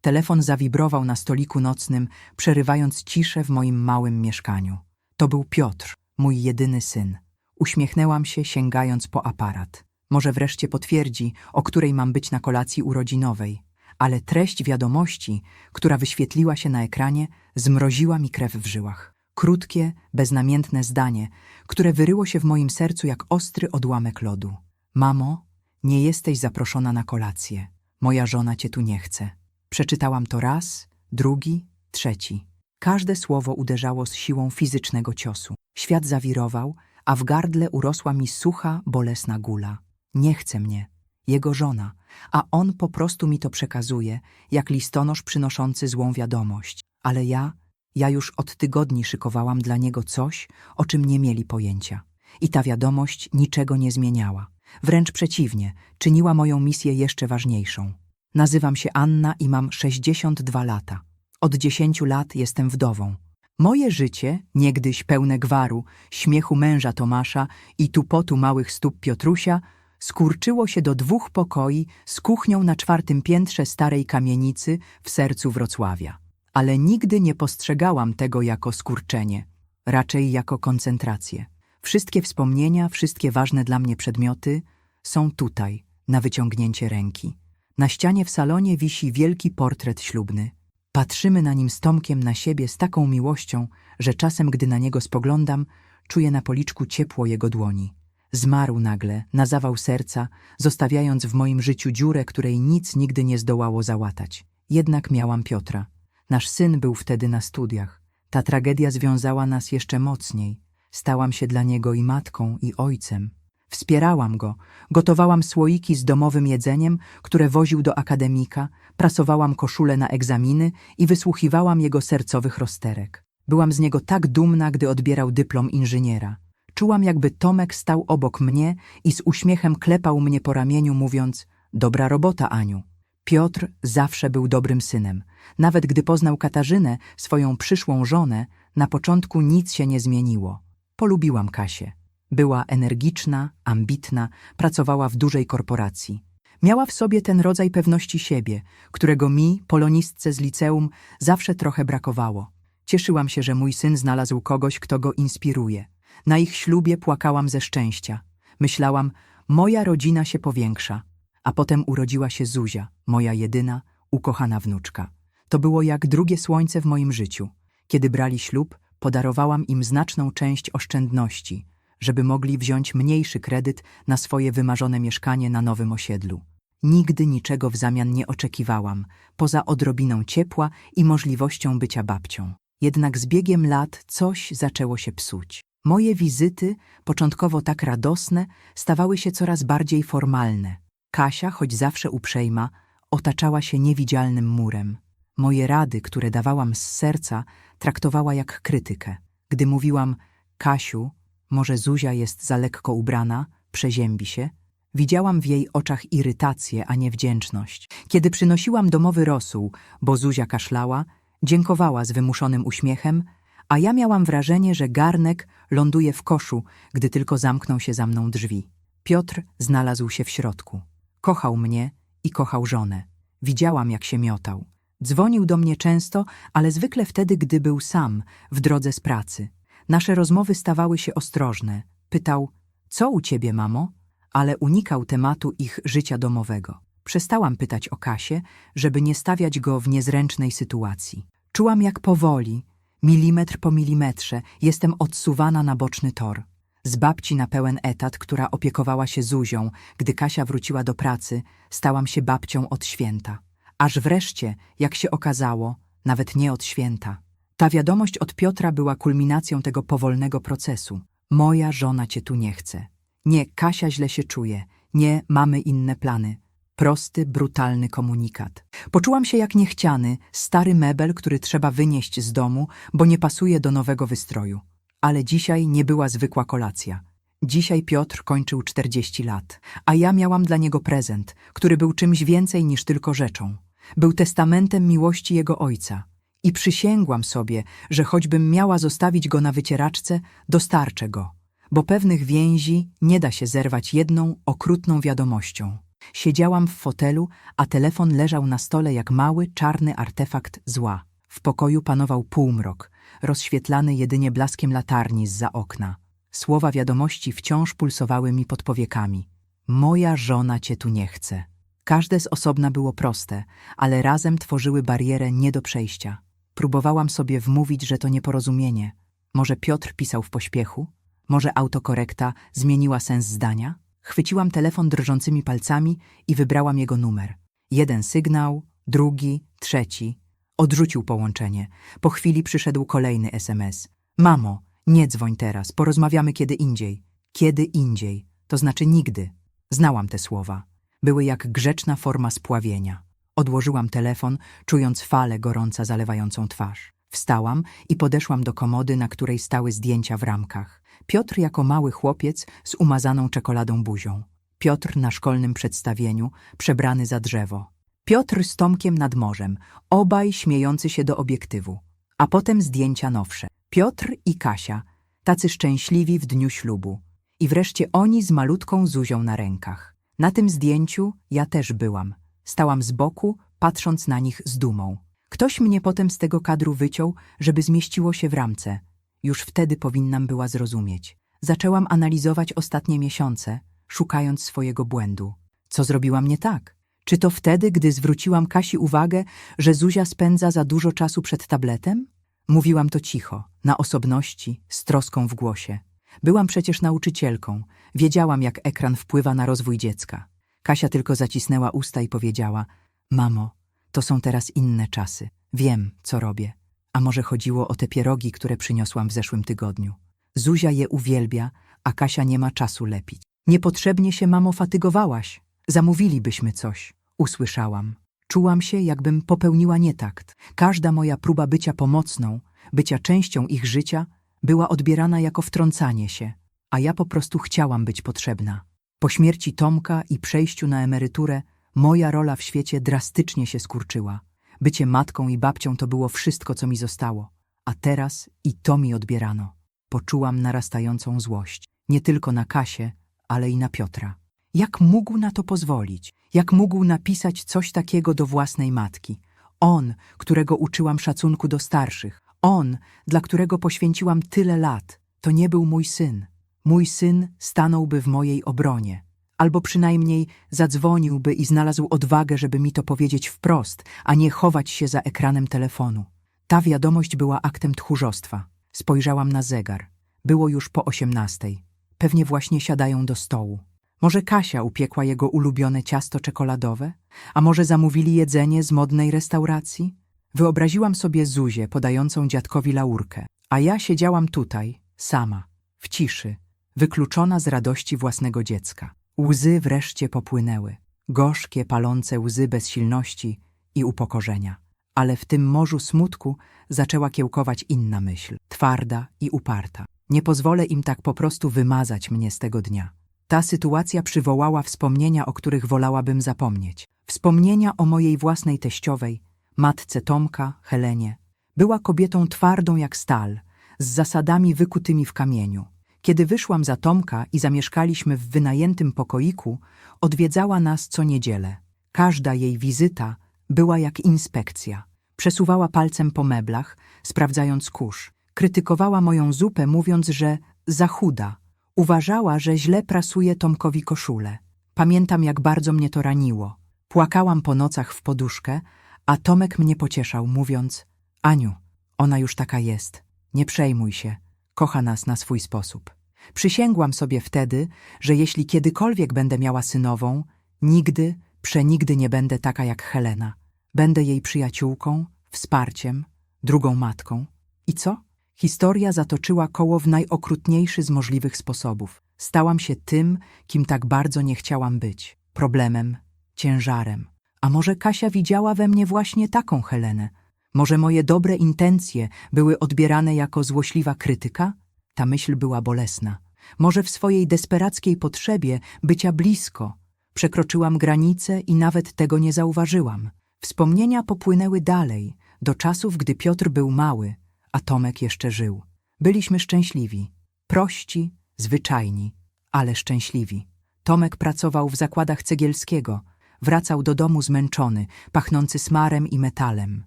Telefon zawibrował na stoliku nocnym, przerywając ciszę w moim małym mieszkaniu. To był Piotr, mój jedyny syn. Uśmiechnęłam się, sięgając po aparat. Może wreszcie potwierdzi, o której mam być na kolacji urodzinowej. Ale treść wiadomości, która wyświetliła się na ekranie, zmroziła mi krew w żyłach. Krótkie, beznamiętne zdanie, które wyryło się w moim sercu jak ostry odłamek lodu. Mamo, nie jesteś zaproszona na kolację. Moja żona cię tu nie chce. Przeczytałam to raz, drugi, trzeci. Każde słowo uderzało z siłą fizycznego ciosu. Świat zawirował, a w gardle urosła mi sucha, bolesna gula. Nie chce mnie. Jego żona, a on po prostu mi to przekazuje, jak listonosz przynoszący złą wiadomość. Ale ja, ja już od tygodni szykowałam dla niego coś, o czym nie mieli pojęcia. I ta wiadomość niczego nie zmieniała. Wręcz przeciwnie, czyniła moją misję jeszcze ważniejszą. Nazywam się Anna i mam 62 lata. Od 10 lat jestem wdową. Moje życie, niegdyś pełne gwaru, śmiechu męża Tomasza i tupotu małych stóp Piotrusia, skurczyło się do dwóch pokoi z kuchnią na czwartym piętrze starej kamienicy w sercu Wrocławia. Ale nigdy nie postrzegałam tego jako skurczenie, raczej jako koncentrację. Wszystkie wspomnienia, wszystkie ważne dla mnie przedmioty są tutaj, na wyciągnięcie ręki. Na ścianie w salonie wisi wielki portret ślubny. Patrzymy na nim z Tomkiem na siebie z taką miłością, że czasem, gdy na niego spoglądam, czuję na policzku ciepło jego dłoni. Zmarł nagle, na zawał serca, zostawiając w moim życiu dziurę, której nic nigdy nie zdołało załatać. Jednak miałam Piotra. Nasz syn był wtedy na studiach. Ta tragedia związała nas jeszcze mocniej. Stałam się dla niego i matką, i ojcem. Wspierałam go, gotowałam słoiki z domowym jedzeniem, które woził do akademika, prasowałam koszule na egzaminy i wysłuchiwałam jego sercowych rozterek. Byłam z niego tak dumna, gdy odbierał dyplom inżyniera. Czułam, jakby Tomek stał obok mnie i z uśmiechem klepał mnie po ramieniu, mówiąc – dobra robota, Aniu. Piotr zawsze był dobrym synem. Nawet gdy poznał Katarzynę, swoją przyszłą żonę, na początku nic się nie zmieniło. Polubiłam Kasię. Była energiczna, ambitna, pracowała w dużej korporacji. Miała w sobie ten rodzaj pewności siebie, którego mi, polonistce z liceum, zawsze trochę brakowało. Cieszyłam się, że mój syn znalazł kogoś, kto go inspiruje. Na ich ślubie płakałam ze szczęścia. Myślałam, moja rodzina się powiększa. A potem urodziła się Zuzia, moja jedyna, ukochana wnuczka. To było jak drugie słońce w moim życiu. Kiedy brali ślub, podarowałam im znaczną część oszczędności, żeby mogli wziąć mniejszy kredyt na swoje wymarzone mieszkanie na nowym osiedlu. Nigdy niczego w zamian nie oczekiwałam, poza odrobiną ciepła i możliwością bycia babcią. Jednak z biegiem lat coś zaczęło się psuć. Moje wizyty, początkowo tak radosne, stawały się coraz bardziej formalne. Kasia, choć zawsze uprzejma, otaczała się niewidzialnym murem. Moje rady, które dawałam z serca, traktowała jak krytykę. Gdy mówiłam, Kasiu, może Zuzia jest za lekko ubrana, przeziębi się, widziałam w jej oczach irytację, a nie wdzięczność. Kiedy przynosiłam domowy rosół, bo Zuzia kaszlała, dziękowała z wymuszonym uśmiechem, a ja miałam wrażenie, że garnek ląduje w koszu, gdy tylko zamkną się za mną drzwi. Piotr znalazł się w środku. Kochał mnie i kochał żonę. Widziałam, jak się miotał. Dzwonił do mnie często, ale zwykle wtedy, gdy był sam, w drodze z pracy. Nasze rozmowy stawały się ostrożne. Pytał, co u ciebie, mamo? Ale unikał tematu ich życia domowego. Przestałam pytać o Kasię, żeby nie stawiać go w niezręcznej sytuacji. Czułam, jak powoli, milimetr po milimetrze, jestem odsuwana na boczny tor. Z babci na pełen etat, która opiekowała się Zuzią, gdy Kasia wróciła do pracy, stałam się babcią od święta. Aż wreszcie, jak się okazało, nawet nie od święta. Ta wiadomość od Piotra była kulminacją tego powolnego procesu. Moja żona cię tu nie chce. Nie, Kasia źle się czuje. Nie, mamy inne plany. Prosty, brutalny komunikat. Poczułam się jak niechciany, stary mebel, który trzeba wynieść z domu, bo nie pasuje do nowego wystroju. Ale dzisiaj nie była zwykła kolacja. Dzisiaj Piotr kończył 40 lat, a ja miałam dla niego prezent, który był czymś więcej niż tylko rzeczą. Był testamentem miłości jego ojca. I przysięgłam sobie, że choćbym miała zostawić go na wycieraczce, dostarczę go, bo pewnych więzi nie da się zerwać jedną okrutną wiadomością. Siedziałam w fotelu, a telefon leżał na stole jak mały, czarny artefakt zła. W pokoju panował półmrok, rozświetlany jedynie blaskiem latarni zza okna. Słowa wiadomości wciąż pulsowały mi pod powiekami. Moja żona cię tu nie chce. Każde z osobna było proste, ale razem tworzyły barierę nie do przejścia. Próbowałam sobie wmówić, że to nieporozumienie. Może Piotr pisał w pośpiechu? Może autokorekta zmieniła sens zdania? Chwyciłam telefon drżącymi palcami i wybrałam jego numer. Jeden sygnał, drugi, trzeci. Odrzucił połączenie. Po chwili przyszedł kolejny SMS. Mamo, nie dzwoń teraz, porozmawiamy kiedy indziej. Kiedy indziej, to znaczy nigdy. Znałam te słowa. Były jak grzeczna forma spławienia. Odłożyłam telefon, czując falę gorąca zalewającą twarz. Wstałam i podeszłam do komody, na której stały zdjęcia w ramkach. Piotr jako mały chłopiec z umazaną czekoladą buzią. Piotr na szkolnym przedstawieniu, przebrany za drzewo. Piotr z Tomkiem nad morzem, obaj śmiejący się do obiektywu. A potem zdjęcia nowsze. Piotr i Kasia, tacy szczęśliwi w dniu ślubu. I wreszcie oni z malutką Zuzią na rękach. Na tym zdjęciu ja też byłam. Stałam z boku, patrząc na nich z dumą. Ktoś mnie potem z tego kadru wyciął, żeby zmieściło się w ramce. Już wtedy powinnam była zrozumieć. Zaczęłam analizować ostatnie miesiące, szukając swojego błędu. Co zrobiłam nie tak? Czy to wtedy, gdy zwróciłam Kasi uwagę, że Zuzia spędza za dużo czasu przed tabletem? Mówiłam to cicho, na osobności, z troską w głosie. Byłam przecież nauczycielką, wiedziałam, jak ekran wpływa na rozwój dziecka. Kasia tylko zacisnęła usta i powiedziała: Mamo, to są teraz inne czasy. Wiem, co robię. A może chodziło o te pierogi, które przyniosłam w zeszłym tygodniu. Zuzia je uwielbia, a Kasia nie ma czasu lepić. Niepotrzebnie się, mamo, fatygowałaś. Zamówilibyśmy coś. Usłyszałam. Czułam się, jakbym popełniła nietakt. Każda moja próba bycia pomocną, bycia częścią ich życia, była odbierana jako wtrącanie się, a ja po prostu chciałam być potrzebna. Po śmierci Tomka i przejściu na emeryturę, moja rola w świecie drastycznie się skurczyła. Bycie matką i babcią to było wszystko, co mi zostało. A teraz i to mi odbierano. Poczułam narastającą złość. Nie tylko na Kasię, ale i na Piotra. Jak mógł na to pozwolić? Jak mógł napisać coś takiego do własnej matki? On, którego uczyłam szacunku do starszych. On, dla którego poświęciłam tyle lat. To nie był mój syn. Mój syn stanąłby w mojej obronie. Albo przynajmniej zadzwoniłby i znalazł odwagę, żeby mi to powiedzieć wprost, a nie chować się za ekranem telefonu. Ta wiadomość była aktem tchórzostwa. Spojrzałam na zegar. Było już po osiemnastej. Pewnie właśnie siadają do stołu. Może Kasia upiekła jego ulubione ciasto czekoladowe? A może zamówili jedzenie z modnej restauracji? Wyobraziłam sobie Zuzię podającą dziadkowi laurkę, a ja siedziałam tutaj, sama, w ciszy, wykluczona z radości własnego dziecka. Łzy wreszcie popłynęły, gorzkie, palące łzy bezsilności i upokorzenia. Ale w tym morzu smutku zaczęła kiełkować inna myśl, twarda i uparta. Nie pozwolę im tak po prostu wymazać mnie z tego dnia. Ta sytuacja przywołała wspomnienia, o których wolałabym zapomnieć. Wspomnienia o mojej własnej teściowej, matce Tomka, Helenie. Była kobietą twardą jak stal, z zasadami wykutymi w kamieniu. Kiedy wyszłam za Tomka i zamieszkaliśmy w wynajętym pokoiku, odwiedzała nas co niedzielę. Każda jej wizyta była jak inspekcja. Przesuwała palcem po meblach, sprawdzając kurz. Krytykowała moją zupę, mówiąc, że za chuda. Uważała, że źle prasuje Tomkowi koszulę. Pamiętam, jak bardzo mnie to raniło. Płakałam po nocach w poduszkę, a Tomek mnie pocieszał, mówiąc: Aniu, ona już taka jest. Nie przejmuj się. Kocha nas na swój sposób. Przysięgłam sobie wtedy, że jeśli kiedykolwiek będę miała synową, nigdy, przenigdy nie będę taka jak Helena. Będę jej przyjaciółką, wsparciem, drugą matką. I co? Historia zatoczyła koło w najokrutniejszy z możliwych sposobów. Stałam się tym, kim tak bardzo nie chciałam być. Problemem, ciężarem. A może Kasia widziała we mnie właśnie taką Helenę? Może moje dobre intencje były odbierane jako złośliwa krytyka? Ta myśl była bolesna. Może w swojej desperackiej potrzebie bycia blisko przekroczyłam granicę i nawet tego nie zauważyłam. Wspomnienia popłynęły dalej, do czasów, gdy Piotr był mały, a Tomek jeszcze żył. Byliśmy szczęśliwi, prości, zwyczajni, ale szczęśliwi. Tomek pracował w zakładach cegielskiego. Wracał do domu zmęczony, pachnący smarem i metalem.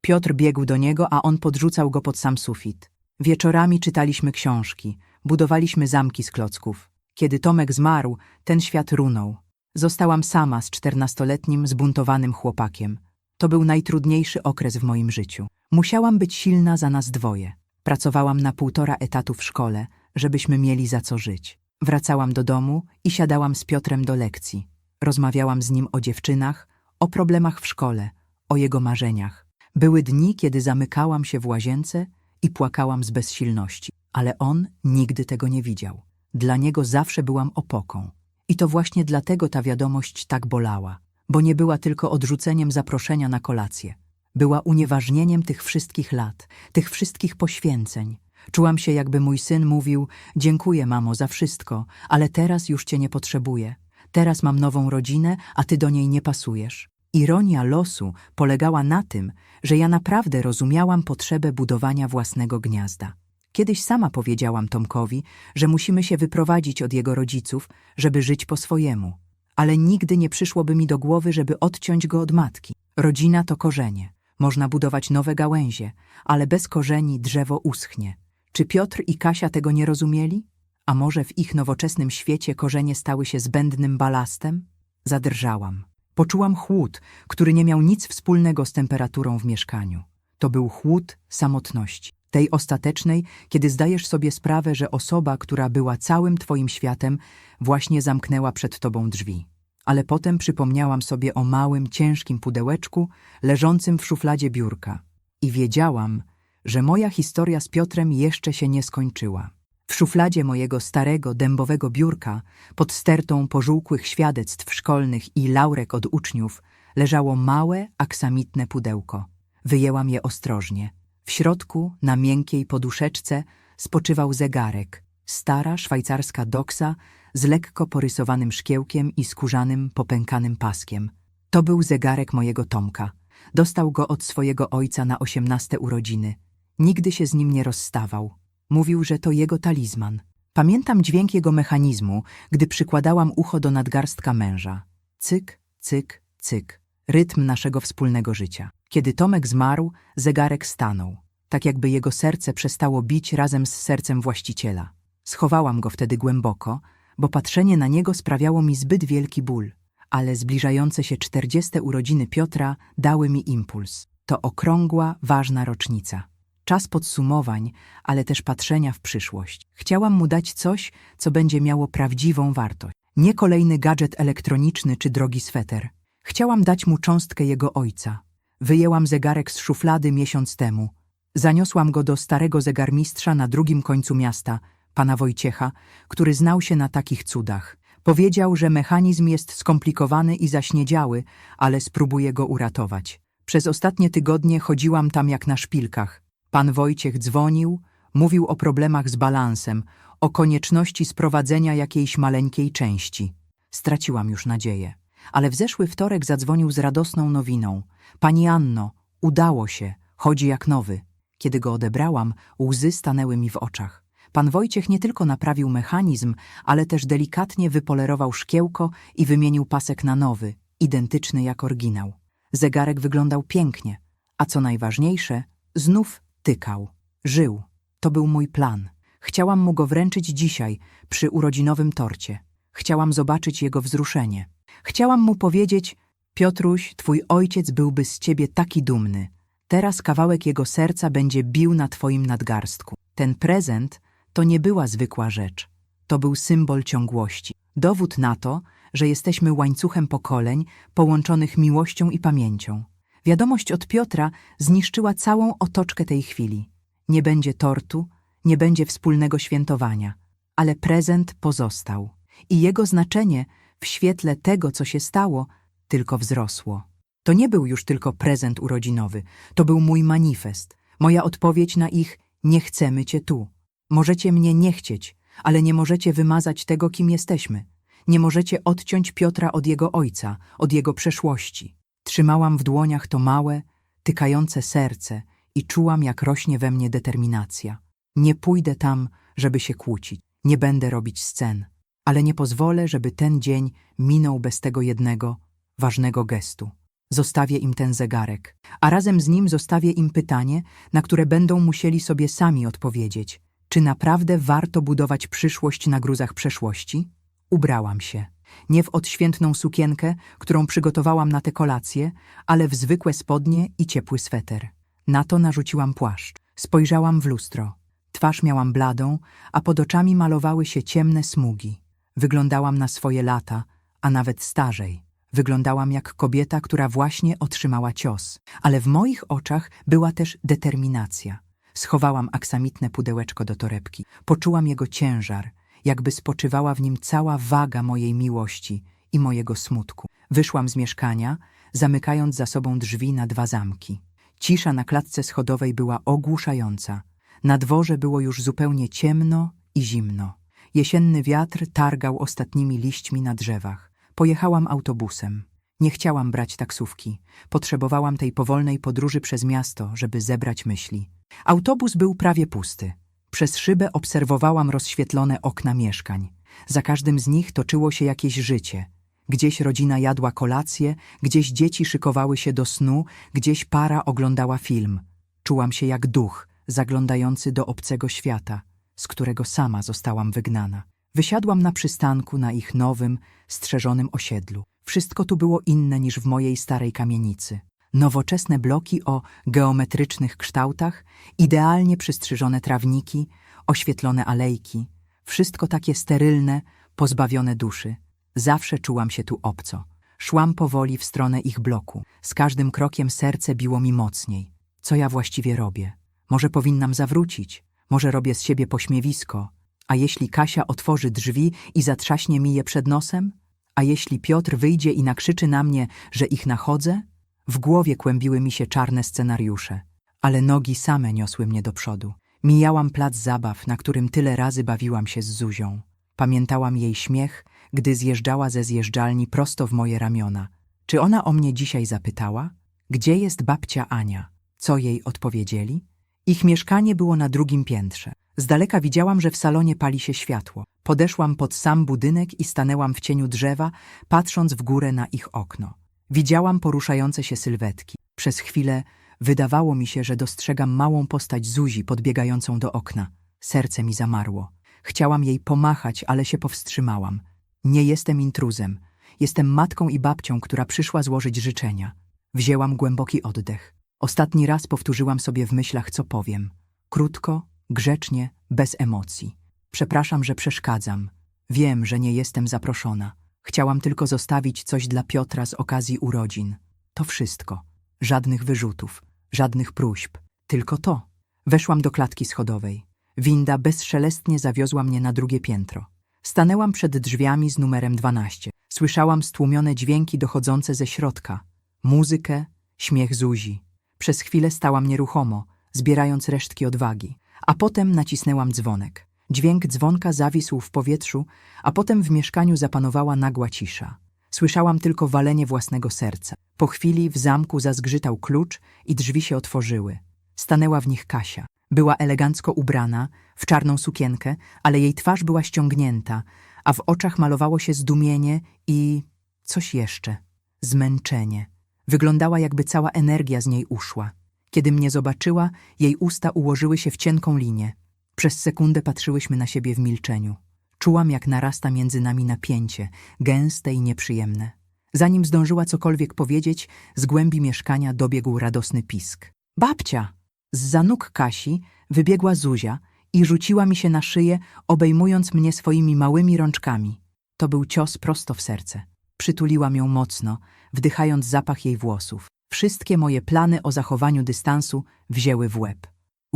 Piotr biegł do niego, a on podrzucał go pod sam sufit. Wieczorami czytaliśmy książki, budowaliśmy zamki z klocków. Kiedy Tomek zmarł, ten świat runął. Zostałam sama z czternastoletnim, zbuntowanym chłopakiem. To był najtrudniejszy okres w moim życiu. Musiałam być silna za nas dwoje. Pracowałam na półtora etatu w szkole, żebyśmy mieli za co żyć. Wracałam do domu i siadałam z Piotrem do lekcji. Rozmawiałam z nim o dziewczynach, o problemach w szkole, o jego marzeniach. Były dni, kiedy zamykałam się w łazience i płakałam z bezsilności, ale on nigdy tego nie widział. Dla niego zawsze byłam opoką. I to właśnie dlatego ta wiadomość tak bolała, bo nie była tylko odrzuceniem zaproszenia na kolację. Była unieważnieniem tych wszystkich lat, tych wszystkich poświęceń. Czułam się, jakby mój syn mówił: Dziękuję, mamo, za wszystko, ale teraz już cię nie potrzebuję. Teraz mam nową rodzinę, a ty do niej nie pasujesz. Ironia losu polegała na tym, że ja naprawdę rozumiałam potrzebę budowania własnego gniazda. Kiedyś sama powiedziałam Tomkowi, że musimy się wyprowadzić od jego rodziców, żeby żyć po swojemu. Ale nigdy nie przyszłoby mi do głowy, żeby odciąć go od matki. Rodzina to korzenie. Można budować nowe gałęzie, ale bez korzeni drzewo uschnie. Czy Piotr i Kasia tego nie rozumieli? A może w ich nowoczesnym świecie korzenie stały się zbędnym balastem? Zadrżałam. Poczułam chłód, który nie miał nic wspólnego z temperaturą w mieszkaniu. To był chłód samotności. Tej ostatecznej, kiedy zdajesz sobie sprawę, że osoba, która była całym twoim światem, właśnie zamknęła przed tobą drzwi. Ale potem przypomniałam sobie o małym, ciężkim pudełeczku leżącym w szufladzie biurka i wiedziałam, że moja historia z Piotrem jeszcze się nie skończyła. W szufladzie mojego starego, dębowego biurka, pod stertą pożółkłych świadectw szkolnych i laurek od uczniów, leżało małe, aksamitne pudełko. Wyjęłam je ostrożnie. W środku, na miękkiej poduszeczce, spoczywał zegarek. Stara, szwajcarska doksa z lekko porysowanym szkiełkiem i skórzanym, popękanym paskiem. To był zegarek mojego Tomka. Dostał go od swojego ojca na osiemnaste urodziny. Nigdy się z nim nie rozstawał. Mówił, że to jego talizman. Pamiętam dźwięk jego mechanizmu, gdy przykładałam ucho do nadgarstka męża. Cyk, cyk, cyk. Rytm naszego wspólnego życia. Kiedy Tomek zmarł, zegarek stanął. Tak jakby jego serce przestało bić razem z sercem właściciela. Schowałam go wtedy głęboko, bo patrzenie na niego sprawiało mi zbyt wielki ból. Ale zbliżające się czterdzieste urodziny Piotra dały mi impuls. To okrągła, ważna rocznica czas podsumowań, ale też patrzenia w przyszłość. Chciałam mu dać coś, co będzie miało prawdziwą wartość. Nie kolejny gadżet elektroniczny czy drogi sweter. Chciałam dać mu cząstkę jego ojca. Wyjęłam zegarek z szuflady miesiąc temu. Zaniosłam go do starego zegarmistrza na drugim końcu miasta, pana Wojciecha, który znał się na takich cudach. Powiedział, że mechanizm jest skomplikowany i zaśniedziały, ale spróbuję go uratować. Przez ostatnie tygodnie chodziłam tam jak na szpilkach. Pan Wojciech dzwonił, mówił o problemach z balansem, o konieczności sprowadzenia jakiejś maleńkiej części. Straciłam już nadzieję. Ale w zeszły wtorek zadzwonił z radosną nowiną. Pani Anno, udało się, chodzi jak nowy. Kiedy go odebrałam, łzy stanęły mi w oczach. Pan Wojciech nie tylko naprawił mechanizm, ale też delikatnie wypolerował szkiełko i wymienił pasek na nowy, identyczny jak oryginał. Zegarek wyglądał pięknie, a co najważniejsze, znów Tykał. Żył. To był mój plan. Chciałam mu go wręczyć dzisiaj, przy urodzinowym torcie. Chciałam zobaczyć jego wzruszenie. Chciałam mu powiedzieć, Piotruś, twój ojciec byłby z ciebie taki dumny. Teraz kawałek jego serca będzie bił na twoim nadgarstku. Ten prezent to nie była zwykła rzecz. To był symbol ciągłości. Dowód na to, że jesteśmy łańcuchem pokoleń połączonych miłością i pamięcią. Wiadomość od Piotra zniszczyła całą otoczkę tej chwili. Nie będzie tortu, nie będzie wspólnego świętowania, ale prezent pozostał i jego znaczenie w świetle tego, co się stało, tylko wzrosło. To nie był już tylko prezent urodzinowy, to był mój manifest, moja odpowiedź na ich nie chcemy cię tu. Możecie mnie nie chcieć, ale nie możecie wymazać tego, kim jesteśmy. Nie możecie odciąć Piotra od jego ojca, od jego przeszłości. Trzymałam w dłoniach to małe, tykające serce i czułam, jak rośnie we mnie determinacja. Nie pójdę tam, żeby się kłócić, nie będę robić scen. ale nie pozwolę, żeby ten dzień minął bez tego jednego, ważnego gestu. Zostawię im ten zegarek, a razem z nim zostawię im pytanie, na które będą musieli sobie sami odpowiedzieć. Czy naprawdę warto budować przyszłość na gruzach przeszłości? Ubrałam się. Nie w odświętną sukienkę, którą przygotowałam na tę kolację, ale w zwykłe spodnie i ciepły sweter. Na to narzuciłam płaszcz. Spojrzałam w lustro. Twarz miałam bladą, a pod oczami malowały się ciemne smugi. Wyglądałam na swoje lata, a nawet starzej. Wyglądałam jak kobieta, która właśnie otrzymała cios, ale w moich oczach była też determinacja. Schowałam aksamitne pudełeczko do torebki. Poczułam jego ciężar, jakby spoczywała w nim cała waga mojej miłości i mojego smutku. Wyszłam z mieszkania, zamykając za sobą drzwi na dwa zamki. Cisza na klatce schodowej była ogłuszająca. Na dworze było już zupełnie ciemno i zimno. Jesienny wiatr targał ostatnimi liśćmi na drzewach. Pojechałam autobusem. Nie chciałam brać taksówki. Potrzebowałam tej powolnej podróży przez miasto, żeby zebrać myśli. Autobus był prawie pusty. Przez szybę obserwowałam rozświetlone okna mieszkań. Za każdym z nich toczyło się jakieś życie. Gdzieś rodzina jadła kolację, gdzieś dzieci szykowały się do snu, gdzieś para oglądała film. Czułam się jak duch, zaglądający do obcego świata, z którego sama zostałam wygnana. Wysiadłam na przystanku na ich nowym, strzeżonym osiedlu. Wszystko tu było inne niż w mojej starej kamienicy. Nowoczesne bloki o geometrycznych kształtach, idealnie przystrzyżone trawniki, oświetlone alejki. Wszystko takie sterylne, pozbawione duszy. Zawsze czułam się tu obco. Szłam powoli w stronę ich bloku. Z każdym krokiem serce biło mi mocniej. Co ja właściwie robię? Może powinnam zawrócić? Może robię z siebie pośmiewisko? A jeśli Kasia otworzy drzwi i zatrzaśnie mi je przed nosem? A jeśli Piotr wyjdzie i nakrzyczy na mnie, że ich nachodzę? W głowie kłębiły mi się czarne scenariusze, ale nogi same niosły mnie do przodu. Mijałam plac zabaw, na którym tyle razy bawiłam się z Zuzią. Pamiętałam jej śmiech, gdy zjeżdżała ze zjeżdżalni prosto w moje ramiona. Czy ona o mnie dzisiaj zapytała? Gdzie jest babcia Ania? Co jej odpowiedzieli? Ich mieszkanie było na drugim piętrze. Z daleka widziałam, że w salonie pali się światło. Podeszłam pod sam budynek i stanęłam w cieniu drzewa, patrząc w górę na ich okno. Widziałam poruszające się sylwetki. Przez chwilę wydawało mi się, że dostrzegam małą postać Zuzi podbiegającą do okna. Serce mi zamarło. Chciałam jej pomachać, ale się powstrzymałam. Nie jestem intruzem. Jestem matką i babcią, która przyszła złożyć życzenia. Wzięłam głęboki oddech. Ostatni raz powtórzyłam sobie w myślach, co powiem. Krótko, grzecznie, bez emocji. Przepraszam, że przeszkadzam. Wiem, że nie jestem zaproszona. Chciałam tylko zostawić coś dla Piotra z okazji urodzin. To wszystko. Żadnych wyrzutów, żadnych próśb. Tylko to. Weszłam do klatki schodowej. Winda bezszelestnie zawiozła mnie na drugie piętro. Stanęłam przed drzwiami z numerem 12. Słyszałam stłumione dźwięki dochodzące ze środka. Muzykę, śmiech Zuzi. Przez chwilę stałam nieruchomo, zbierając resztki odwagi. A potem nacisnęłam dzwonek. Dźwięk dzwonka zawisł w powietrzu, a potem w mieszkaniu zapanowała nagła cisza. Słyszałam tylko walenie własnego serca. Po chwili w zamku zazgrzytał klucz i drzwi się otworzyły. Stanęła w nich Kasia. Była elegancko ubrana, w czarną sukienkę, ale jej twarz była ściągnięta, a w oczach malowało się zdumienie i coś jeszcze zmęczenie. Wyglądała, jakby cała energia z niej uszła. Kiedy mnie zobaczyła, jej usta ułożyły się w cienką linię. Przez sekundę patrzyłyśmy na siebie w milczeniu. Czułam, jak narasta między nami napięcie, gęste i nieprzyjemne. Zanim zdążyła cokolwiek powiedzieć, z głębi mieszkania dobiegł radosny pisk. Babcia! Z za nóg Kasi wybiegła Zuzia i rzuciła mi się na szyję, obejmując mnie swoimi małymi rączkami. To był cios prosto w serce. Przytuliłam ją mocno, wdychając zapach jej włosów. Wszystkie moje plany o zachowaniu dystansu wzięły w łeb.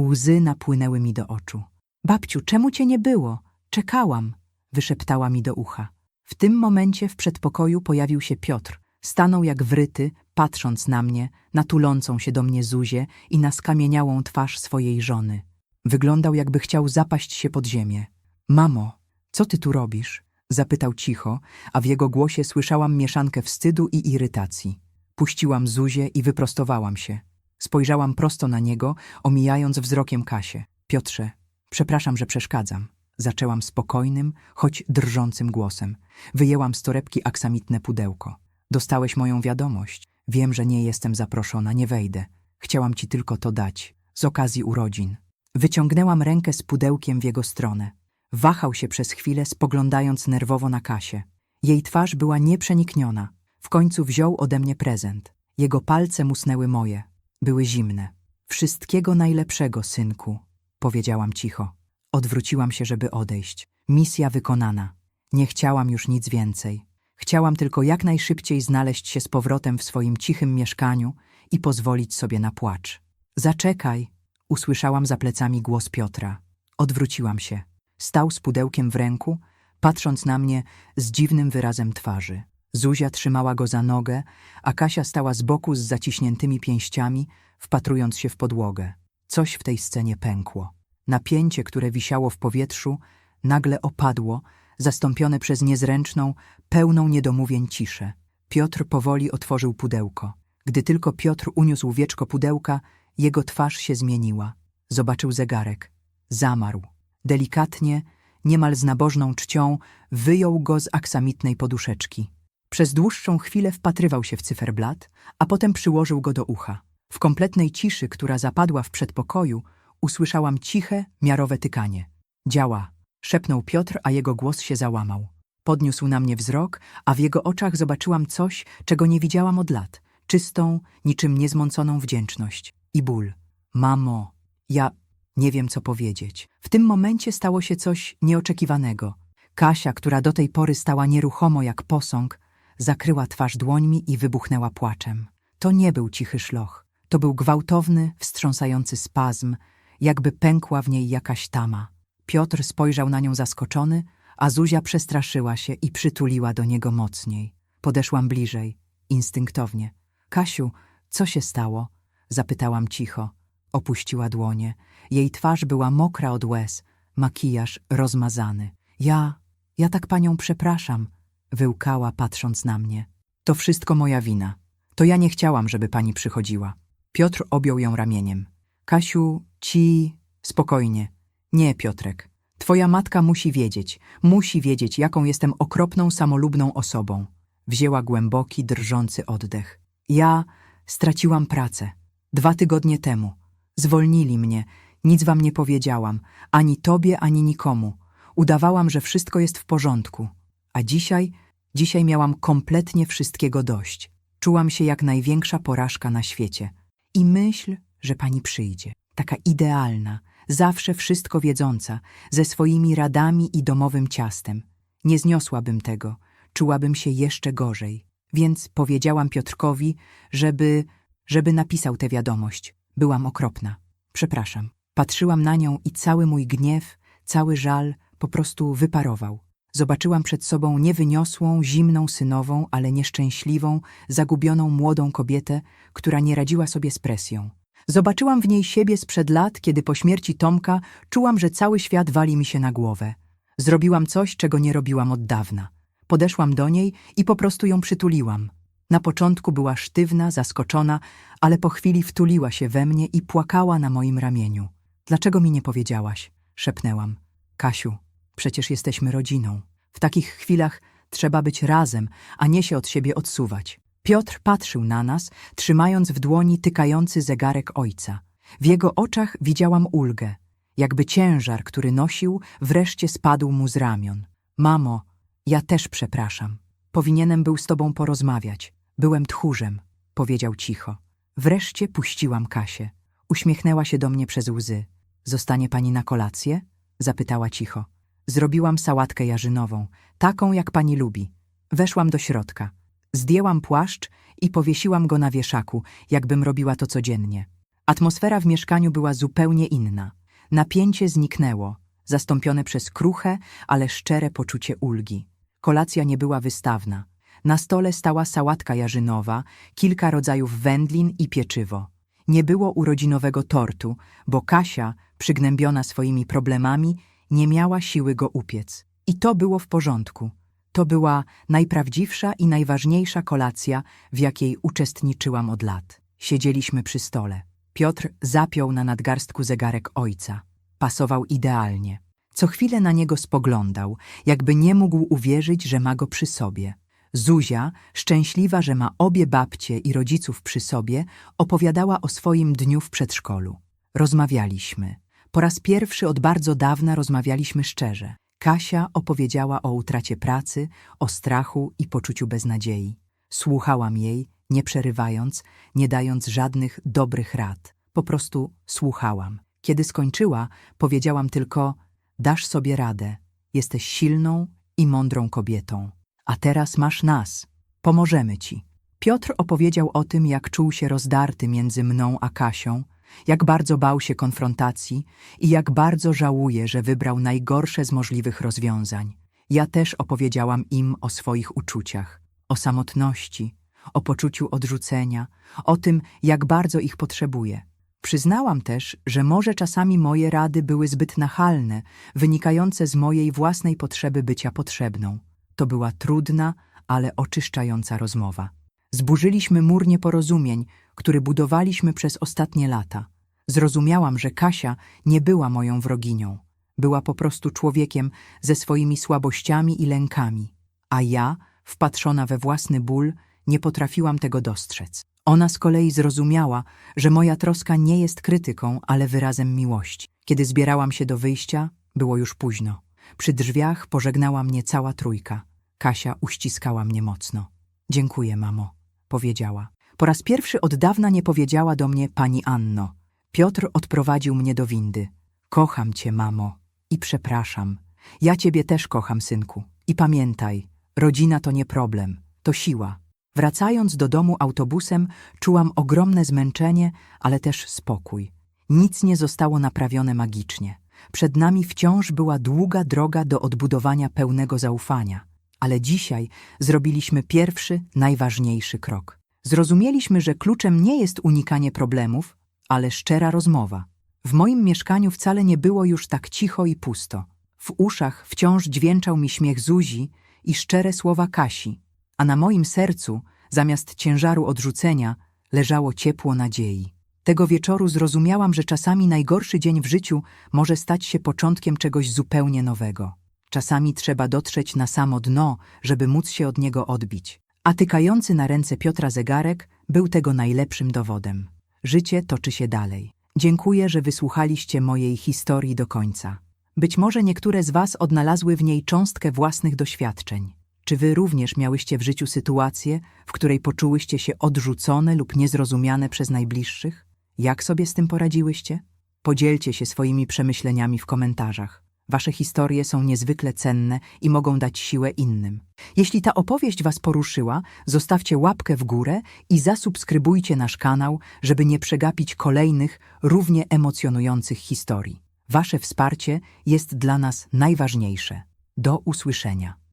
Łzy napłynęły mi do oczu. Babciu, czemu cię nie było? Czekałam, wyszeptała mi do ucha. W tym momencie w przedpokoju pojawił się Piotr. Stanął jak wryty, patrząc na mnie, na tulącą się do mnie Zuzię i na skamieniałą twarz swojej żony. Wyglądał, jakby chciał zapaść się pod ziemię. Mamo, co ty tu robisz? Zapytał cicho, a w jego głosie słyszałam mieszankę wstydu i irytacji. Puściłam Zuzię i wyprostowałam się. Spojrzałam prosto na niego, omijając wzrokiem Kasię. Piotrze, przepraszam, że przeszkadzam. Zaczęłam spokojnym, choć drżącym głosem. Wyjęłam z torebki aksamitne pudełko. Dostałeś moją wiadomość. Wiem, że nie jestem zaproszona, nie wejdę. Chciałam ci tylko to dać, z okazji urodzin. Wyciągnęłam rękę z pudełkiem w jego stronę. Wahał się przez chwilę, spoglądając nerwowo na Kasię. Jej twarz była nieprzenikniona. W końcu wziął ode mnie prezent. Jego palce musnęły moje. Były zimne. Wszystkiego najlepszego, synku, powiedziałam cicho. Odwróciłam się, żeby odejść. Misja wykonana. Nie chciałam już nic więcej. Chciałam tylko jak najszybciej znaleźć się z powrotem w swoim cichym mieszkaniu i pozwolić sobie na płacz. Zaczekaj, usłyszałam za plecami głos Piotra. Odwróciłam się. Stał z pudełkiem w ręku, patrząc na mnie z dziwnym wyrazem twarzy. Zuzia trzymała go za nogę, a Kasia stała z boku z zaciśniętymi pięściami, wpatrując się w podłogę. Coś w tej scenie pękło. Napięcie, które wisiało w powietrzu, nagle opadło, zastąpione przez niezręczną, pełną niedomówień ciszę. Piotr powoli otworzył pudełko. Gdy tylko Piotr uniósł wieczko pudełka, jego twarz się zmieniła. Zobaczył zegarek. Zamarł. Delikatnie, niemal z nabożną czcią, wyjął go z aksamitnej poduszeczki. Przez dłuższą chwilę wpatrywał się w cyferblat, a potem przyłożył go do ucha. W kompletnej ciszy, która zapadła w przedpokoju, usłyszałam ciche, miarowe tykanie. Działa, szepnął Piotr, a jego głos się załamał. Podniósł na mnie wzrok, a w jego oczach zobaczyłam coś, czego nie widziałam od lat. Czystą, niczym niezmąconą wdzięczność i ból. Mamo, ja nie wiem, co powiedzieć. W tym momencie stało się coś nieoczekiwanego. Kasia, która do tej pory stała nieruchomo jak posąg, zakryła twarz dłońmi i wybuchnęła płaczem. To nie był cichy szloch. To był gwałtowny, wstrząsający spazm, jakby pękła w niej jakaś tama. Piotr spojrzał na nią zaskoczony, a Zuzia przestraszyła się i przytuliła do niego mocniej. Podeszłam bliżej, instynktownie. Kasiu, co się stało? Zapytałam cicho. Opuściła dłonie. Jej twarz była mokra od łez, makijaż rozmazany. Ja, ja tak panią przepraszam, wyłkała patrząc na mnie. To wszystko moja wina. To ja nie chciałam, żeby pani przychodziła. Piotr objął ją ramieniem. Kasiu, ci... Spokojnie. Nie, Piotrek. Twoja matka musi wiedzieć, musi wiedzieć, jaką jestem okropną, samolubną osobą. Wzięła głęboki, drżący oddech. Ja straciłam pracę. Dwa tygodnie temu. Zwolnili mnie. Nic wam nie powiedziałam. Ani tobie, ani nikomu. Udawałam, że wszystko jest w porządku. A dzisiaj, dzisiaj miałam kompletnie wszystkiego dość. Czułam się jak największa porażka na świecie. I myśl, że pani przyjdzie. Taka idealna, zawsze wszystko wiedząca, ze swoimi radami i domowym ciastem. Nie zniosłabym tego, czułabym się jeszcze gorzej. Więc powiedziałam Piotrkowi, żeby, żeby napisał tę wiadomość. Byłam okropna. Przepraszam. Patrzyłam na nią i cały mój gniew, cały żal po prostu wyparował. Zobaczyłam przed sobą niewyniosłą, zimną synową, ale nieszczęśliwą, zagubioną młodą kobietę, która nie radziła sobie z presją. Zobaczyłam w niej siebie sprzed lat, kiedy po śmierci Tomka czułam, że cały świat wali mi się na głowę. Zrobiłam coś, czego nie robiłam od dawna. Podeszłam do niej i po prostu ją przytuliłam. Na początku była sztywna, zaskoczona, ale po chwili wtuliła się we mnie i płakała na moim ramieniu. Dlaczego mi nie powiedziałaś? szepnęłam. Kasiu, przecież jesteśmy rodziną. W takich chwilach trzeba być razem, a nie się od siebie odsuwać. Piotr patrzył na nas, trzymając w dłoni tykający zegarek ojca. W jego oczach widziałam ulgę, jakby ciężar, który nosił, wreszcie spadł mu z ramion. Mamo, ja też przepraszam. Powinienem był z tobą porozmawiać. Byłem tchórzem, powiedział cicho. Wreszcie puściłam Kasię. Uśmiechnęła się do mnie przez łzy. Zostanie pani na kolację? Zapytała cicho. Zrobiłam sałatkę jarzynową, taką jak pani lubi. Weszłam do środka. Zdjęłam płaszcz i powiesiłam go na wieszaku, jakbym robiła to codziennie. Atmosfera w mieszkaniu była zupełnie inna. Napięcie zniknęło, zastąpione przez kruche, ale szczere poczucie ulgi. Kolacja nie była wystawna. Na stole stała sałatka jarzynowa, kilka rodzajów wędlin i pieczywo. Nie było urodzinowego tortu, bo Kasia, przygnębiona swoimi problemami, nie miała siły go upiec. I to było w porządku. To była najprawdziwsza i najważniejsza kolacja, w jakiej uczestniczyłam od lat. Siedzieliśmy przy stole. Piotr zapiął na nadgarstku zegarek ojca. Pasował idealnie. Co chwilę na niego spoglądał, jakby nie mógł uwierzyć, że ma go przy sobie. Zuzia, szczęśliwa, że ma obie babcie i rodziców przy sobie, opowiadała o swoim dniu w przedszkolu. Rozmawialiśmy. Po raz pierwszy od bardzo dawna rozmawialiśmy szczerze. Kasia opowiedziała o utracie pracy, o strachu i poczuciu beznadziei. Słuchałam jej, nie przerywając, nie dając żadnych dobrych rad. Po prostu słuchałam. Kiedy skończyła, powiedziałam tylko: Dasz sobie radę, jesteś silną i mądrą kobietą. A teraz masz nas, pomożemy ci. Piotr opowiedział o tym, jak czuł się rozdarty między mną a Kasią, jak bardzo bał się konfrontacji i jak bardzo żałuje, że wybrał najgorsze z możliwych rozwiązań. Ja też opowiedziałam im o swoich uczuciach, o samotności, o poczuciu odrzucenia, o tym, jak bardzo ich potrzebuję. Przyznałam też, że może czasami moje rady były zbyt nachalne, wynikające z mojej własnej potrzeby bycia potrzebną. To była trudna, ale oczyszczająca rozmowa. Zburzyliśmy mur nieporozumień, który budowaliśmy przez ostatnie lata. Zrozumiałam, że Kasia nie była moją wroginią. Była po prostu człowiekiem ze swoimi słabościami i lękami, a ja, wpatrzona we własny ból, nie potrafiłam tego dostrzec. Ona z kolei zrozumiała, że moja troska nie jest krytyką, ale wyrazem miłości. Kiedy zbierałam się do wyjścia, było już późno. Przy drzwiach pożegnała mnie cała trójka. Kasia uściskała mnie mocno. Dziękuję, mamo, powiedziała. Po raz pierwszy od dawna nie powiedziała do mnie pani Anno. Piotr odprowadził mnie do windy. Kocham cię, mamo, i przepraszam. Ja ciebie też kocham, synku. I pamiętaj, rodzina to nie problem, to siła. Wracając do domu autobusem, czułam ogromne zmęczenie, ale też spokój. Nic nie zostało naprawione magicznie. Przed nami wciąż była długa droga do odbudowania pełnego zaufania. Ale dzisiaj zrobiliśmy pierwszy, najważniejszy krok. Zrozumieliśmy, że kluczem nie jest unikanie problemów, ale szczera rozmowa. W moim mieszkaniu wcale nie było już tak cicho i pusto. W uszach wciąż dźwięczał mi śmiech Zuzi i szczere słowa Kasi, a na moim sercu, zamiast ciężaru odrzucenia, leżało ciepło nadziei. Tego wieczoru zrozumiałam, że czasami najgorszy dzień w życiu może stać się początkiem czegoś zupełnie nowego. Czasami trzeba dotrzeć na samo dno, żeby móc się od niego odbić. A tykający na ręce Piotra zegarek był tego najlepszym dowodem. Życie toczy się dalej. Dziękuję, że wysłuchaliście mojej historii do końca. Być może niektóre z Was odnalazły w niej cząstkę własnych doświadczeń. Czy Wy również miałyście w życiu sytuację, w której poczułyście się odrzucone lub niezrozumiane przez najbliższych? Jak sobie z tym poradziłyście? Podzielcie się swoimi przemyśleniami w komentarzach. Wasze historie są niezwykle cenne i mogą dać siłę innym. Jeśli ta opowieść Was poruszyła, zostawcie łapkę w górę i zasubskrybujcie nasz kanał, żeby nie przegapić kolejnych, równie emocjonujących historii. Wasze wsparcie jest dla nas najważniejsze. Do usłyszenia.